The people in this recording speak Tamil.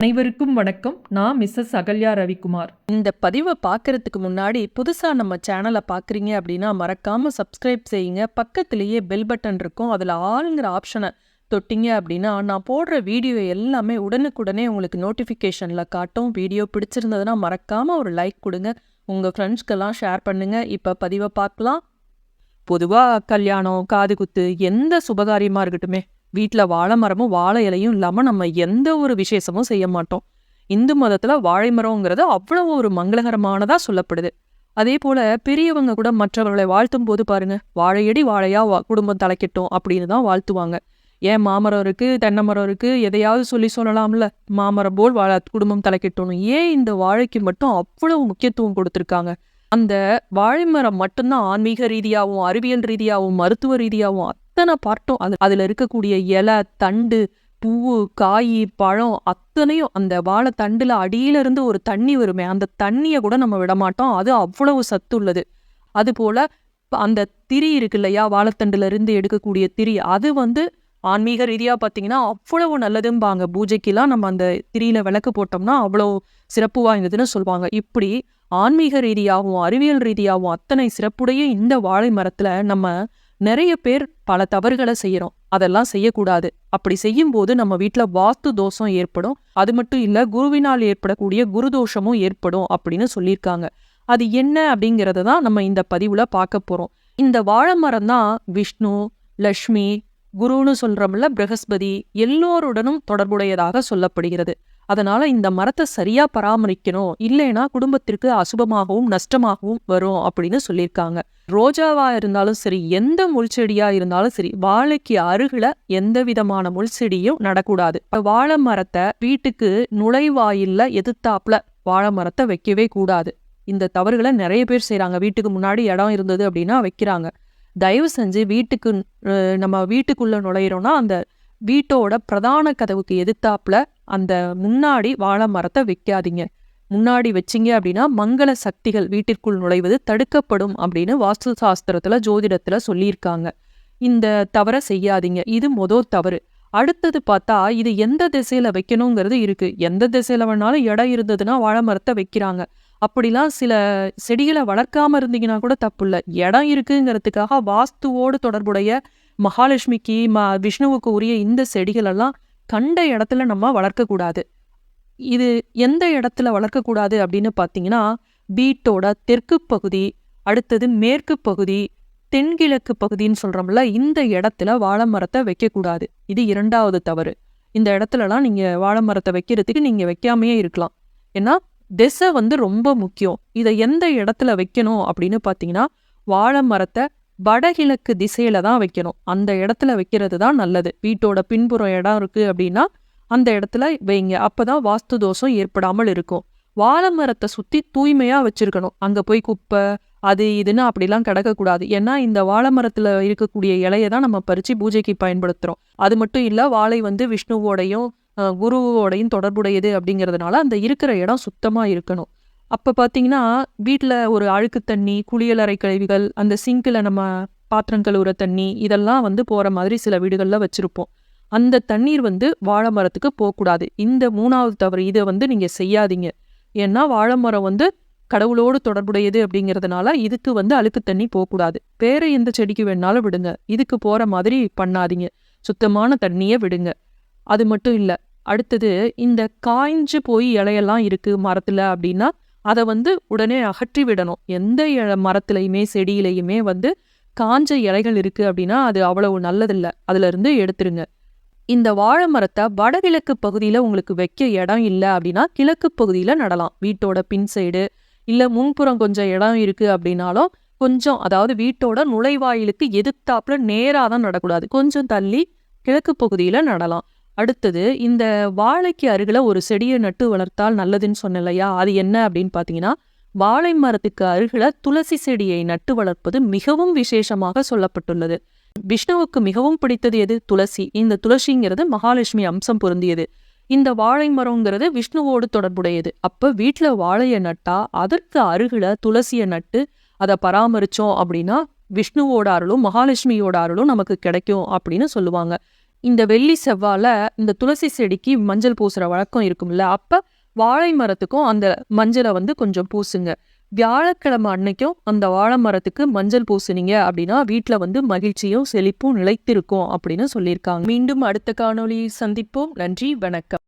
அனைவருக்கும் வணக்கம். நான் மிஸ்ஸஸ் அகல்யா ரவிக்குமார். இந்த பதிவை பார்க்கறதுக்கு முன்னாடி புதுசாக நம்ம சேனலை பார்க்குறீங்க அப்படின்னா மறக்காமல் சப்ஸ்கிரைப் செய்யுங்க. பக்கத்துலேயே பெல் பட்டன் இருக்கும். அதில் ஆளுங்கிற ஆப்ஷனை தொட்டிங்க அப்படின்னா நான் போடுற வீடியோ எல்லாமே உடனுக்குடனே உங்களுக்கு நோட்டிஃபிகேஷனில் காட்டும். வீடியோ பிடிச்சிருந்ததுன்னா மறக்காமல் ஒரு லைக் கொடுங்க. உங்கள் ஃப்ரெண்ட்ஸ்க்கெல்லாம் ஷேர் பண்ணுங்கள் இப்போ பதிவை பார்க்கலாம். பொதுவாக கல்யாணம் காது குத்து எந்த சுபகாரியமாக இருக்கட்டுமே. வீட்டில் வாழை மரமும் வாழை இலையும் இல்லாமல் நம்ம எந்த ஒரு விசேஷமும் செய்ய மாட்டோம். இந்து மதத்தில் வாழை மரங்கிறது அவ்வளவு ஒரு மங்களகரமானதாக சொல்லப்படுது. அதே போல பெரியவங்க கூட மற்றவர்களை வாழ்த்தும் போது பாருங்க வாழையடி வாழையா வா- குடும்பம் தலைக்கட்டும் அப்படின்னு தான் வாழ்த்துவாங்க. ஏன் மாமரம் இருக்கு தென்னை மரம் இருக்கு எதையாவது சொல்லி சொல்லலாம்ல மாமரம் போல் வாழ குடும்பம் தலைக்கட்டணும் ஏன் இந்த வாழைக்கு மட்டும் அவ்வளவு முக்கியத்துவம் கொடுத்துருக்காங்க? அந்த வாழை மரம் மட்டும்தான் ஆன்மீக ரீதியாகவும் அறிவியல் ரீதியாகவும் மருத்துவ ரீதியாகவும் அத்தனை பார்ட்டும் அது அதில் இருக்கக்கூடிய இலை தண்டு பூவு காய் பழம் அத்தனையும் அந்த வாழை தண்டில் அடியில இருந்து ஒரு தண்ணி வருமே அந்த தண்ணியை கூட நம்ம விடமாட்டோம். அது அவ்வளவு சத்து உள்ளது. அதுபோல் அந்த திரி இருக்கு இல்லையா? வாழைத்தண்டுலேருந்து எடுக்கக்கூடிய திரி. அது வந்து ஆன்மீக ரீதியாக பார்த்தீங்கன்னா அவ்வளவு நல்லதும்பாங்க. பூஜைக்கெல்லாம் நம்ம அந்த திரியில் விளக்கு போட்டோம்னா அவ்வளோ சிறப்பு வாய்ந்ததுன்னு சொல்லுவாங்க. இப்படி ஆன்மீக ரீதியாகவும் அறிவியல் ரீதியாகவும் அத்தனை சிறப்புடைய இந்த வாழை மரத்தில் நம்ம நிறைய பேர் பல தவறுகளை செய்யறோம். அதெல்லாம் செய்யக்கூடாது. அப்படி செய்யும்போது நம்ம வீட்ல வாஸ்து தோஷம் ஏற்படும். அது மட்டும் இல்ல குருவினால் ஏற்படக்கூடிய குரு தோஷமும் ஏற்படும் அப்படின்னு சொல்லியிருக்காங்க. அது என்ன அப்படிங்கிறத தான் நம்ம இந்த பதிவுல பார்க்க போறோம். இந்த வாழை மரம் தான் விஷ்ணு லக்ஷ்மி குருன்னு சொல்கிறோம்ல பிரகஸ்பதி எல்லோருடனும் தொடர்புடையதாக சொல்லப்படுகிறது. அதனால் இந்த மரத்தை சரியா பராமரிக்கணும் இல்லைன்னா குடும்பத்திற்கு அசுபமாகவும் நஷ்டமாகவும் வரும் அப்படின்னு சொல்லியிருக்காங்க. ரோஜாவாக இருந்தாலும் சரி எந்த முள்செடியாக இருந்தாலும் சரி வாழைக்கு அருகில் எந்த விதமான முள்செடியும் நடக்கூடாது. வாழை மரத்தை வீட்டுக்கு நுழைவாயில்ல எதிர்த்தாப்புல வாழை மரத்தை வைக்கவே கூடாது. இந்த தவறுகளை நிறைய பேர் செய்கிறாங்க வீட்டுக்கு முன்னாடி இடம் இருந்தது அப்படின்னா வைக்கிறாங்க. தயவு செஞ்சு வீட்டுக்கு நம்ம வீட்டுக்குள்ளே நுழையிறோன்னா அந்த வீட்டோட பிரதான கதவுக்கு எதிர்த்தாப்புல அந்த முன்னாடி வாழை மரத்தை வைக்காதீங்க. முன்னாடி வச்சீங்க அப்படின்னா மங்கள சக்திகள் வீட்டிற்குள் நுழைவது தடுக்கப்படும் அப்படின்னு வாஸ்து சாஸ்திரத்துல ஜோதிடத்துல சொல்லியிருக்காங்க. இந்த தவறை செய்யாதீங்க. இது மொதல் தவறு. அடுத்தது பார்த்தா இது எந்த திசையில வைக்கணுங்கிறது இருக்கு. எந்த திசையில வேணாலும் இடம் இருந்ததுன்னா வாழை மரத்தை வைக்கிறாங்க. அப்படிலாம் சில செடிகளை வளர்க்காம இருந்தீங்கன்னா கூட தப்பு இல்லை. இடம் இருக்குங்கிறதுக்காக வாஸ்துவோடு தொடர்புடைய மகாலட்சுமிக்கு ம விஷ்ணுவுக்கு உரிய இந்த செடிகளெல்லாம் கண்ட இடத்துல நம்ம வளர்க்கக்கூடாது. இது எந்த இடத்துல வளர்க்கக்கூடாது அப்படின்னு பார்த்தீங்கன்னா வீட்டோட தெற்கு பகுதி அடுத்தது மேற்கு பகுதி தென்கிழக்கு பகுதின்னு சொல்றோம்ல இந்த இடத்துல வாழை மரத்தை வைக்கக்கூடாது. இது இரண்டாவது தவறு. இந்த இடத்துலலாம் நீங்க வாழை மரத்தை வைக்கிறதுக்கு நீங்க வைக்காமையே இருக்கலாம். ஏன்னா திசை வந்து ரொம்ப முக்கியம். இதை எந்த இடத்துல வைக்கணும் அப்படின்னு பார்த்தீங்கன்னா வாழை மரத்தை வடகிழக்கு திசையில தான் வைக்கணும். அந்த இடத்துல வைக்கிறது தான் நல்லது. வீட்டோட பின்புறம் இடம் இருக்கு அப்படின்னா அந்த இடத்துல வைங்க. அப்பதான் வாஸ்து தோஷம் ஏற்படாமல் இருக்கும். வாழை மரத்தை சுத்தி தூய்மையா வச்சிருக்கணும். அங்க போய் குப்பை அது இதுன்னு அப்படிலாம் கிடக்கக்கூடாது. ஏன்னா இந்த வாழை மரத்துல இருக்கக்கூடிய இலையை தான் நம்ம பறிச்சு பூஜைக்கு பயன்படுத்துறோம். அது மட்டும் இல்ல வாழை வந்து விஷ்ணுவோடையும் குருவோடையும் தொடர்புடையது அப்படிங்கிறதுனால அந்த இருக்கிற இடம் சுத்தமா இருக்கணும். அப்ப பாத்தீங்கன்னா வீட்ல ஒரு அழுக்கு தண்ணி குளியலறை கழிவுகள் அந்த சிங்க்ல நம்ம பாத்திரம் கழுவுற தண்ணி இதெல்லாம் வந்து போற மாதிரி சில வீடுகள்ல வச்சிருப்போம். அந்த தண்ணீர் வந்து வாழை மரத்துக்கு போகக்கூடாது. இந்த மூணாவது தவறு இதை வந்து நீங்க செய்யாதீங்க. ஏன்னா வாழை மரம் வந்து கடவுளோடு தொடர்புடையது அப்படிங்கிறதுனால இதுக்கு வந்து அழுக்கு தண்ணி போகக்கூடாது. வேறு எந்த செடிக்கு வேணாலும் விடுங்க. இதுக்கு போற மாதிரி பண்ணாதீங்க. சுத்தமான தண்ணியை விடுங்க. அது மட்டும் இல்ல அடுத்தது இந்த காய்ஞ்சு போய் இலையெல்லாம் இருக்கு மரத்துல அப்படின்னா அதை வந்து உடனே அகற்றி விடணும். எந்த இல- மரத்துலையுமே செடியிலையுமே வந்து காஞ்ச இலைகள் இருக்கு அப்படின்னா அது அவ்வளவு நல்லதில்ல. அதுல இருந்து எடுத்துருங்க. இந்த வாழை மரத்தை வடகிழக்கு பகுதியில உங்களுக்கு வைக்க இடம் இல்லை அப்படின்னா கிழக்கு பகுதியில நடலாம். வீட்டோட பின் சைடு இல்ல முன்புறம் கொஞ்சம் இடம் இருக்கு அப்படின்னாலும் கொஞ்சம் அதாவது வீட்டோட நுழைவாயிலுக்கு எதிர்த்தாப்புல நேரா தான் நடக்கூடாது. கொஞ்சம் தள்ளி கிழக்கு பகுதியில நடலாம். அடுத்தது இந்த வாழைக்கு அருகில் ஒரு செடியை நட்டு வளர்த்தால் நல்லதுன்னு சொன்னேன் இல்லையா? அது என்ன அப்படின்னு பார்த்தீங்கன்னா வாழை மரத்துக்கு அருகில துளசி செடியை நட்டு வளர்ப்பது மிகவும் விசேஷமாக சொல்லப்பட்டுள்ளது. விஷ்ணுவுக்கு மிகவும் பிடித்தது எது? துளசி. இந்த துளசிங்கிறது மகாலட்சுமி அம்சம் பொருந்தியது. இந்த வாழை மரங்கிறது விஷ்ணுவோடு தொடர்புடையது. அப்ப வீட்ல வாழையை நட்டா அதற்கு அருகில துளசியை நட்டு அதை பராமரிச்சோம் அப்படின்னா விஷ்ணுவோட அருளும் மகாலட்சுமியோட அருளும் நமக்கு கிடைக்கும் அப்படின்னு சொல்லுவாங்க. இந்த வெள்ளி செவ்வால இந்த துளசி செடிக்கு மஞ்சள் பூசுகிற வழக்கம் இருக்கும்ல. அப்போ வாழை மரத்துக்கும் அந்த மஞ்சளை வந்து கொஞ்சம் பூசுங்க. வியாழக்கிழமை அன்னைக்கும் அந்த வாழை மரத்துக்கு மஞ்சள் பூசுனீங்க அப்படின்னா வீட்டில் வந்து மகிழ்ச்சியும் செழிப்பும் நிலைத்திருக்கும் அப்படின்னு சொல்லியிருக்காங்க. மீண்டும் அடுத்த காணொலியை சந்திப்போம். நன்றி வணக்கம்.